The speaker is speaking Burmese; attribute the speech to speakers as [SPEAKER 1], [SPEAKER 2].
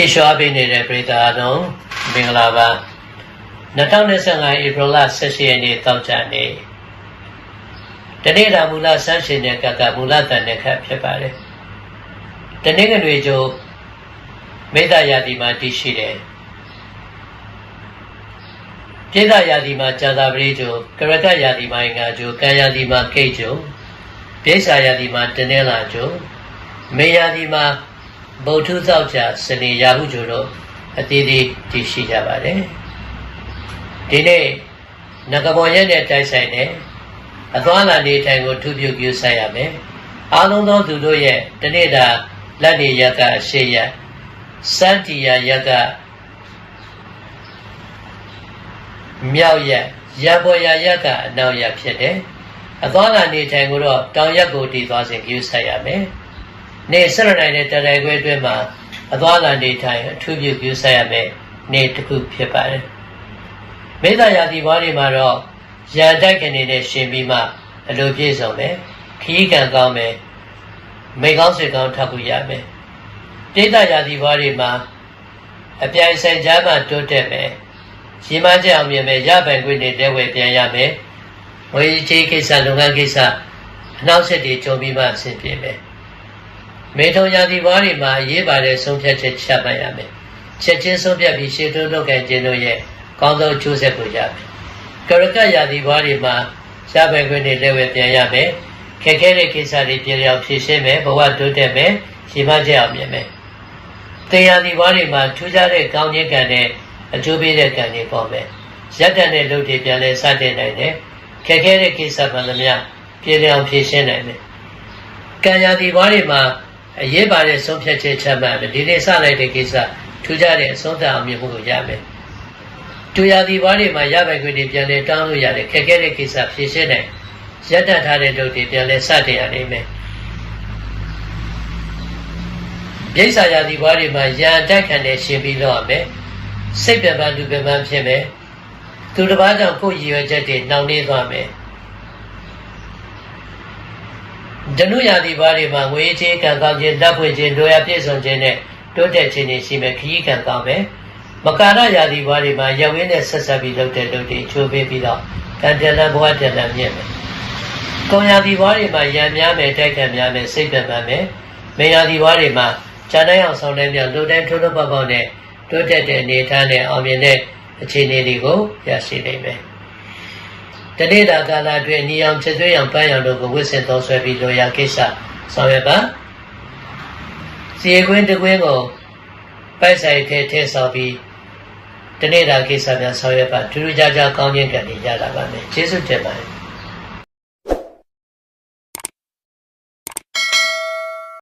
[SPEAKER 1] ကြည့်ရှုအပ်ပေးနေတဲ့ပရိသတ်အားလုံးမင်္ဂလာပါ2025ဧပြီလ18ရက်နေ့တောက်ကြနေ့တနေ့တာမူလဆန်းရှင်တဲ့ကကမူလတန်တဲ့ခတ်ဖြစ်ပါတယ်တနေ့ကတွေကျိုးမေတ္တာယာတိမှာတည်ရှိတယ်ပြေသာယာတိမှာဇာတာပရိကျိုးကရကယာတိမှာငါကျိုးကံယာတိမှာကိတ်ကျိုးပြေစာယာတိမှာတနေ့လာကျိုးမေယာတိမှာ ဗုဒ္ဓသောက်ကြစနေရာဟုကျိုးတို့အသေးသေးတည်ရှိကြပါတယ်ဒီနေ့ငကဘောရက်နဲ့တိုက်ဆိုင်တဲ့အသွားလာနေထိုင်ကိုထုပြုပြုဆိုင်ရမယ်အားလုံးသောသူတို့ရဲ့တနေ့တာလက်နေရက်ကအရှိရစန္တီယာရက်ကမြောက်ရက်ရပေါ်ရရက်ကအနောက်ရက်ဖြစ်တယ်အသွားလာနေထိုင်ကိုတော့တောင်ရက်ကိုတည်သွားစဉ်ပြုဆိုင်ရမယ် နေဆက်ရနိုင်တဲ့တရယ်ခွဲအတွင်းမှာအသွားလာနေထိုင်အထူးပြုပြုဆိုင်ရမယ်နေတစ်ခုဖြစ်ပါတယ်မေတ္တာယာတိဘွားတွေမှာတော့ရန်တိုက်ကနေနဲ့ရှင်ပြီးမှအလိုပြည့်စုံမယ်ခီးကံကောင်းမယ်မိကောင်းဆွေကောင်းထပ်ခုရမယ်တိတ္တယာတိဘွားတွေမှာအပြိုင်ဆိုင်ကြားမှတိုးတက်မယ်ရှင်းမကြအောင်မြင်မယ်ရပိုင်ခွင့်တွေလက်ဝဲပြန်ရမယ်ဝေကြီးကိစ္စလုပ်ငန်းကိစ္စအနောက်ဆက်တွေကြုံပြီးမှဆင်ပြေမယ် မေထုံယာတိဘွားတွေမှာအရေးပါတဲ့ဆုံးဖြတ်ချက်ချမှတ်ရမယ်ချက်ချင်းဆုံးဖြတ်ပြီးရှေ့တိုးလုပ်ကင်ခြင်းတို့ရဲ့ကောင်းသောအကျိုးဆက်ကိုရမယ်ကရကယာတိဘွားတွေမှာရပိုင်ခွင့်တွေလက်ဝဲပြန်ရမယ်ခက်ခဲတဲ့ကိစ္စတွေပြေလျောက်ဖြေရှင်းမယ်ဘဝတိုးတက်မယ်ရှင်းမကြအောင်မြင်မယ်တရားဒီဘွားတွေမှာထူးခြားတဲ့ကောင်းခြင်းကံနဲ့အကျိုးပေးတဲ့ကံတွေပေါ်မယ်ရက်တန်တဲ့လုပ်တွေပြန်လဲစတင်နိုင်တယ်ခက်ခဲတဲ့ကိစ္စမှလည်းများပြေလျောက်ဖြေရှင်းနိုင်မယ်ကံရာဒီဘွားတွေမှာ အရေးပါတဲ့ဆုံးဖြတ်ချက်ချမှတ်မယ်ဒီနေ့စလိုက်တဲ့ကိစ္စထူးခြားတဲ့အဆုံးသတ်အောင်မြင်မှုကိုရမယ်တူရာဒီဘွားတွေမှာရပိုင်ခွင့်တွေပြန်လဲတောင်းလို့ရတယ်ခက်ခဲတဲ့ကိစ္စဖြေရှင်းနိုင်ရက်တတ်ထားတဲ့လုပ်တွေပြန်လဲစတင်ရနိုင်မယ်ပြိဿာယာဒီဘွားတွေမှာရန်တက်ခံတဲ့ရှင်ပြီးတော့မယ်စိတ်ပြပန်းလူပြပန်းဖြစ်မယ်သူတစ်ပါးကြောင့်ကိုယ်ရည်ရွယ်ချက်တွေနှောင့်နှေးသွားမယ် ဒနုယာဒီဘွားတွေမှာငွေချေးကံကောင်းခြင်းလက်ဖွင့်ခြင်းလိုရာပြည့်စုံခြင်းနဲ့တိုးတက်ခြင်းတွေရှိမယ်ခရီးကံကောင်းမယ်မကာရယာဒီဘွားတွေမှာရဝင်းနဲ့ဆက်ဆက်ပြီးလုပ်တဲ့လုပ်တွေချိုးပေးပြီးတော့ကံတလန်ဘဝတလန်မြင့်မယ်ကောင်းရာဒီဘွားတွေမှာရံများမယ်တိုက်ခံများမယ်စိတ်ပြပန်းမယ်မေယာဒီဘွားတွေမှာဈာနိုင်အောင်ဆောင်နိုင်ပြလူတိုင်းထိုးထိုးပေါက်ပေါက်နဲ့တိုးတက်တဲ့အနေအထားနဲ့အောင်မြင်တဲ့အခြေအနေတွေကိုရရှိနိုင်မယ် တနေ့တာကာလအတွင်းညီအောင်ချက်သွေးအောင်ပန်းရောင်တို့ကိုဝစ်စင်သုံးဆွဲပြီးလိုရာကိစ္စဆောင်ရွက်ပါစီကွင်းတကွင်းကိုပိုက်ဆိုင်ထဲထည့်ဆောင်ပြီးတနေ့တာကိစ္စများဆောင်ရွက်ပါထူးထူးခြားခြားကောင်းခြင်းကံတွေရလာပါမယ်ကျေးဇူးတင်ပါတယ်